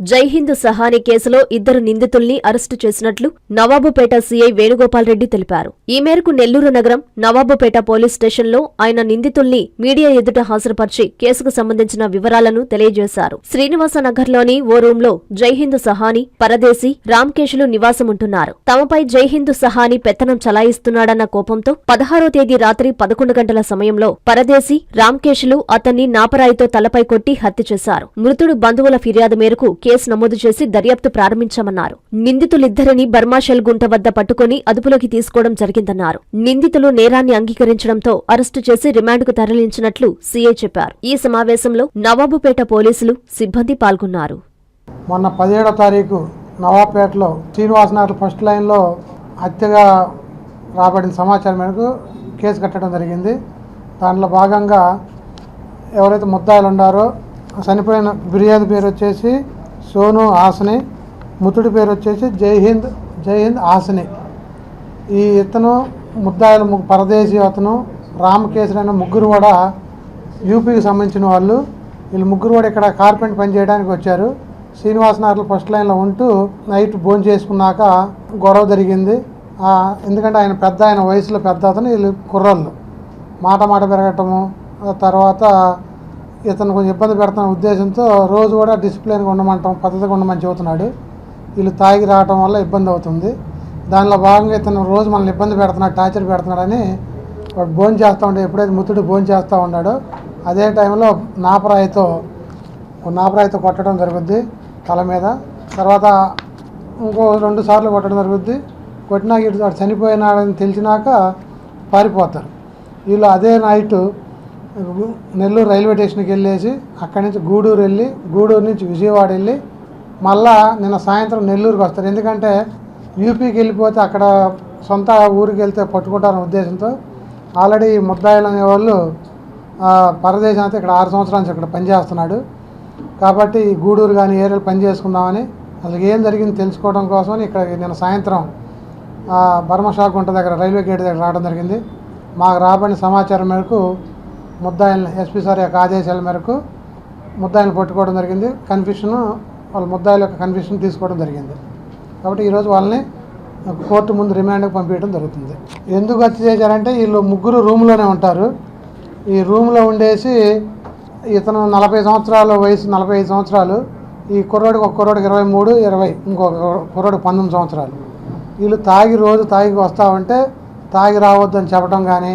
జైహింద్ సహాని కేసులో ఇద్దరు నిందితుల్ని అరెస్టు చేసినట్లు నవాబుపేట సీఐ వేణుగోపాల్ రెడ్డి తెలిపారు. ఈ మేరకు నెల్లూరు నగరం నవాబుపేట పోలీస్ స్టేషన్లో ఆయన నిందితుల్ని మీడియా ఎదుట హాజరుపరిచి కేసుకు సంబంధించిన వివరాలను తెలియజేశారు. శ్రీనివాసనగర్లోని ఓ రూంలో జైహింద్ సహాని పరదేశీ రామ్కేషులు నివాసముంటున్నారు. తమపై జైహింద్ సహాని పెత్తనం చలాయిస్తున్నాడన్న కోపంతో పదహారో తేదీ రాత్రి పదకొండు గంటల సమయంలో పరదేశీ రామ్కేషులు అతన్ని నాపరాయితో తలపై కొట్టి హత్య చేశారు. మృతుడు బంధువుల ఫిర్యాదు మేరకు కేసు నమోదు చేసి దర్యాప్తు ప్రారంభించామన్నారు. నిందితులిద్దరిని బర్మాషెల్ గుంట వద్ద పట్టుకుని అదుపులోకి తీసుకోవడం జరిగిందన్నారు. నిందితులు నేరాన్ని అంగీకరించడంతో అరెస్టు చేసి రిమాండ్కు తరలించినట్లు సీఐ చెప్పారు. ఈ సమావేశంలో నవాబుపేట పోలీసులు సిబ్బంది పాల్గొన్నారు. మొన్న పదిహేడో తారీఖు నవాబ్పేటలో శ్రీనివాసనగర్ ఫస్ట్ లైన్లో హత్యగా రాబడిన సమాచారం మేరకు కేసు కట్టడం జరిగింది. దాంట్లో భాగంగా ఎవరైతే ముద్దాయిలు ఉన్నారో చనిపోయిన ఫిర్యాదు పేరు వచ్చేసి సోను ఆసనే ముత్తుడి పేరు వచ్చేసి జైహింద్ జైహింద్ ఆసనే. ఈ ఇతను ముద్దాయిల ము- పరదేశీ అతను రామకేశ్వరి అనే ముగ్గురు కూడా యూపీకి సంబంధించిన వాళ్ళు. వీళ్ళు ముగ్గురు కూడా ఇక్కడ కార్పెంట్ పని చేయడానికి వచ్చారు. శ్రీనివాసనగర్లో ఫస్ట్ లైన్లో ఉంటూ నైట్ భోజనం చేసుకున్నాక గొడవ జరిగింది. ఎందుకంటే ఆయన పెద్ద ఆయన వయసులో పెద్ద అతను వీళ్ళు కుర్రళ్ళు. మాట మాట పెరగటము తర్వాత ఇతను కొంచెం ఇబ్బంది పెడుతున్న ఉద్దేశంతో రోజు కూడా డిసిప్లిన్గా ఉండమంటాం పద్ధతిగా ఉండమని చెబుతున్నాడు. వీళ్ళు తాగి రావటం వల్ల ఇబ్బంది అవుతుంది. దానిలో భాగంగా ఇతను రోజు మనల్ని ఇబ్బంది పెడుతున్నాడు టార్చర్ పెడుతున్నాడని వాడు భోజనం చేస్తూ ఉంటే ఎప్పుడైతే ముత్తుడు భోజనం చేస్తూ ఉన్నాడో అదే టైంలో నాపరాయితో నాపరాయితో కొట్టడం జరుగుద్ది తల మీద. తర్వాత ఇంకో రెండు సార్లు కొట్టడం జరుగుద్ది. కొట్టినాక ఇటు చనిపోయినాడని తెలిసినాక పారిపోతారు. వీళ్ళు అదే నైట్ నెల్లూరు రైల్వే స్టేషన్కి వెళ్ళేసి అక్కడి నుంచి గూడూరు వెళ్ళి గూడూరు నుంచి విజయవాడ వెళ్ళి మళ్ళా నిన్న సాయంత్రం నెల్లూరుకి వస్తారు. ఎందుకంటే యూపీకి వెళ్ళిపోతే అక్కడ సొంత ఊరికి వెళ్తే పట్టుకుంటారనే ఉద్దేశంతో ఆల్రెడీ ముద్దాయిలు అనేవాళ్ళు పరదేశం అయితే ఇక్కడ ఆరు సంవత్సరాల నుంచి ఇక్కడ పనిచేస్తున్నాడు. కాబట్టి గూడూరు కానీ ఏరియాలో పని చేసుకుందామని అసలు ఏం జరిగింది తెలుసుకోవడం కోసమని ఇక్కడ నిన్న సాయంత్రం ఆ, బర్మ దగ్గర రైల్వే గేట్ దగ్గర రావడం జరిగింది. మాకు రాబడిన సమాచారం మేరకు ముద్దాయిలను ఎస్పీ సార్ యొక్క ఆదేశాల మేరకు ముద్దాయిలను పట్టుకోవడం జరిగింది. కన్ఫ్యూషన్ వాళ్ళ ముద్దాయిల యొక్క కన్ఫ్యూషన్ తీసుకోవడం జరిగింది. కాబట్టి ఈరోజు వాళ్ళని కోర్టు ముందు రిమాండ్కి పంపించడం జరుగుతుంది. ఎందుకు వచ్చి చేశారంటే వీళ్ళు ముగ్గురు రూమ్లోనే ఉంటారు. ఈ రూమ్లో ఉండేసి ఇతను నలభై సంవత్సరాల వయసు నలభై ఐదు సంవత్సరాలు ఈ కుర్రోడికి ఒక కుర్రోడికి ఇరవై మూడు ఇరవై ఇంకొక కుర్రోడికి పంతొమ్మిది సంవత్సరాలు. వీళ్ళు తాగి రోజు తాగి వస్తామంటే తాగి రావద్దని చెప్పడం కానీ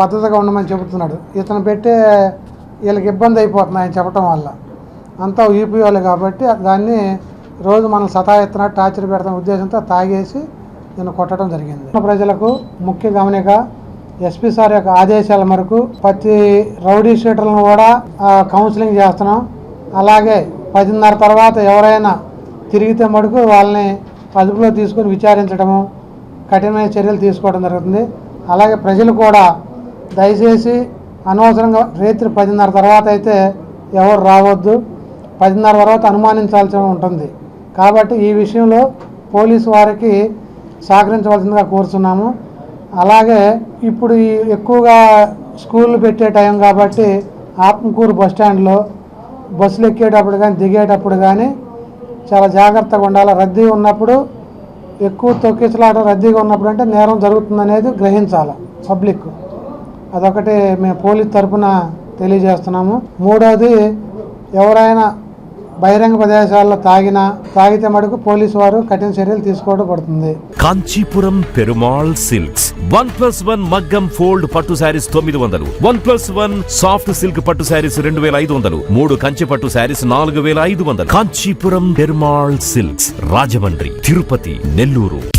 పద్ధతిగా ఉండమని చెబుతున్నాడు. ఇతను పెట్టే వీళ్ళకి ఇబ్బంది అయిపోతుంది ఆయన చెప్పడం వల్ల. అంతా యూపీ కాబట్టి దాన్ని రోజు మనం సతాయిస్తున్నాడు టార్చర్ పెడతాం ఉద్దేశంతో తాగేసి నేను కొట్టడం జరిగింది. ప్రజలకు ముఖ్య గమనిక ఎస్పీ సార్ యొక్క ఆదేశాల మేరకు ప్రతి రౌడీ షీటర్లను కూడా కౌన్సిలింగ్ చేస్తున్నాం. అలాగే పదిన్నర తర్వాత ఎవరైనా తిరిగితే మటుకు వాళ్ళని అదుపులో తీసుకొని విచారించడము కఠినమైన చర్యలు తీసుకోవడం జరుగుతుంది. అలాగే ప్రజలు కూడా దయచేసి అనవసరంగా రాత్రి పదిన్నర తర్వాత అయితే ఎవరు రావద్దు. పదిన్నర తర్వాత అనుమానించాల్సి ఉంటుంది. కాబట్టి ఈ విషయంలో పోలీసు వారికి సహకరించవలసిందిగా కోరుతున్నాము అలాగే ఇప్పుడు ఈ ఎక్కువగా స్కూళ్ళు పెట్టే టైం కాబట్టి ఆత్మకూరు బస్ స్టాండ్లో బస్సులు ఎక్కేటప్పుడు కానీ దిగేటప్పుడు కానీ చాలా జాగ్రత్తగా ఉండాలి. రద్దీ ఉన్నప్పుడు ఎక్కువ తొక్కిసలాట రద్దీగా ఉన్నప్పుడు అంటే నేరం జరుగుతుందనేది గ్రహించాలి పబ్లిక్ అదొకటి మేము పోలీస్ తరపున తెలియజేస్తున్నాము. మూడవది ఎవరైనా బహిరంగ ప్రదేశాల్లో తాగినా తాగితే మటుకు పోలీసు వారు కఠిన చర్యలు తీసుకోవడం పడుతుంది. Kanchipuram Perumal silks. One plus one మగ్గం ఫోల్డ్ పట్టు శారీస్ తొమ్మిది వందలు. One plus one soft silk పట్టు శారీస్ రెండు వేల ఐదు వందలు. మూడు కంచి పట్టు శారీస్ నాలుగు వేల ఐదు వందలు. కాంచీపురం పెరుమాళ్ సిల్క్స్ రాజమండ్రి తిరుపతి నెల్లూరు.